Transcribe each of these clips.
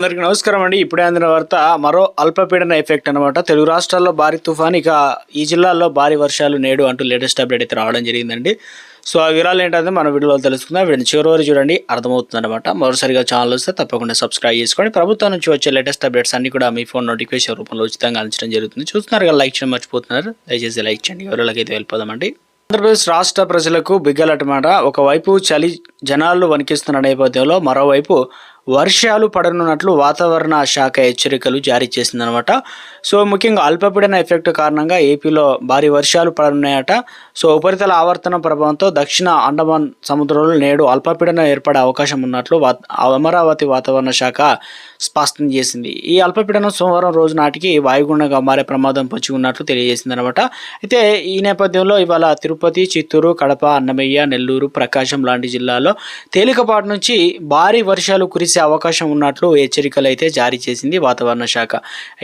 అందరికి నమస్కారం అండి. ఇప్పుడే అందిన వార్త మరో అల్పపీడన ఎఫెక్ట్ అనమాట తెలుగు రాష్ట్రాల్లో భారీ తుఫాన్ ఇక ఈ జిల్లాల్లో భారీ వర్షాలు నేడు అంటూ లేటెస్ట్ అప్డేట్ అయితే రావడం జరిగిందండి. సో ఆ వివరాలు ఏంటంటే మన వీడియోలో తెలుసుకుందాం. వీడిని చివరి వరకు చూడండి అర్థమవుతుంది అనమాట మరోసారిగా ఛానల్ వస్తే తప్పకుండా సబ్స్క్రైబ్ చేసుకోండి ప్రభుత్వం నుంచి వచ్చే లేటెస్ట్ అప్డేట్స్ అన్ని కూడా మీ ఫోన్ నోటిఫికేషన్ రూపంలో ఉచితంగా అందించడం జరుగుతుంది. చూస్తున్నారు కదా లైక్ చేయడం మర్చిపోతున్నారు. దయచేసి లైక్ చేయండి. వివరాలకైతే వెళ్ళిపోదామండి. ఆంధ్రప్రదేశ్ రాష్ట్ర ప్రజలకు బిగ్గలటమాట ఒకవైపు చలి జనాలు వణికిస్తున్న నేపథ్యంలో మరోవైపు వర్షాలు పడనున్నట్లు వాతావరణ శాఖ హెచ్చరికలు జారీ చేసిందనమాట. సో ముఖ్యంగా అల్పపీడన ఎఫెక్ట్ కారణంగా ఏపీలో భారీ వర్షాలు పడనున్నాయట. సో ఉపరితల ఆవర్తన ప్రభావంతో దక్షిణ అండమాన్ సముద్రంలో నేడు అల్పపీడనం ఏర్పడే అవకాశం ఉన్నట్లు వా- అమరావతి వాతావరణ శాఖ స్పష్టం చేసింది. ఈ అల్పపీడనం సోమవారం రోజు నాటికి వాయుగుండంగా మారే ప్రమాదం పొంచి ఉన్నట్లు తెలియజేసింది అనమాట అయితే ఈ నేపథ్యంలో ఇవాళ తిరుపతి చిత్తూరు కడప అన్నమయ్య నెల్లూరు ప్రకాశం లాంటి జిల్లాల్లో తేలికపాటి నుంచి భారీ వర్షాలు కురిసే అవకాశం ఉన్నట్లు హెచ్చరికలు అయితే జారీ చేసింది వాతావరణ శాఖ.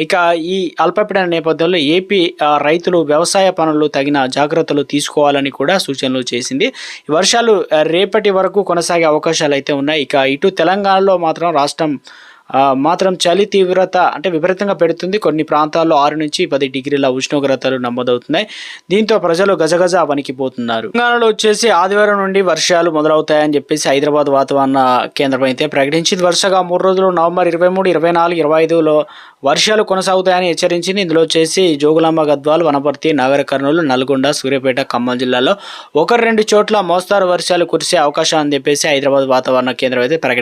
ఇక ఈ అల్పపీడన నేపథ్యంలో ఏపీ రైతులు వ్యవసాయ పనులు తగిన జాగ్రత్తలు తీసుకోవాలని కూడా సూచనలు చేసింది. వర్షాలు రేపటి వరకు కొనసాగే అవకాశాలు అయితే ఉన్నాయి. ఇక ఇటు తెలంగాణలో మాత్రం రాష్ట్రం మాత్రం చలి తీవ్రత అంటే విపరీతంగా పెడుతుంది. కొన్ని ప్రాంతాల్లో ఆరు నుంచి పది డిగ్రీల ఉష్ణోగ్రతలు నమోదవుతున్నాయి. దీంతో ప్రజలు గజగజ వణికిపోతున్నారు. తెలంగాణలో వచ్చేసి ఆదివారం నుండి వర్షాలు మొదలవుతాయని చెప్పేసి హైదరాబాద్ వాతావరణ కేంద్రం అయితే ప్రకటించింది. వరుసగా మూడు రోజులు నవంబర్ ఇరవై మూడు ఇరవై నాలుగు ఇరవై ఐదులో వర్షాలు కొనసాగుతాయని హెచ్చరించింది. ఇందులో వచ్చేసి జోగులాంబ గద్వాల్ వనపర్తి నాగర కర్నూలు నల్గొండ సూర్యాపేట ఖమ్మం జిల్లాలో ఒకరు రెండు చోట్ల మోస్తారు వర్షాలు కురిసే అవకాశం అని చెప్పేసి హైదరాబాద్ వాతావరణ కేంద్రం అయితే ప్రకటించింది.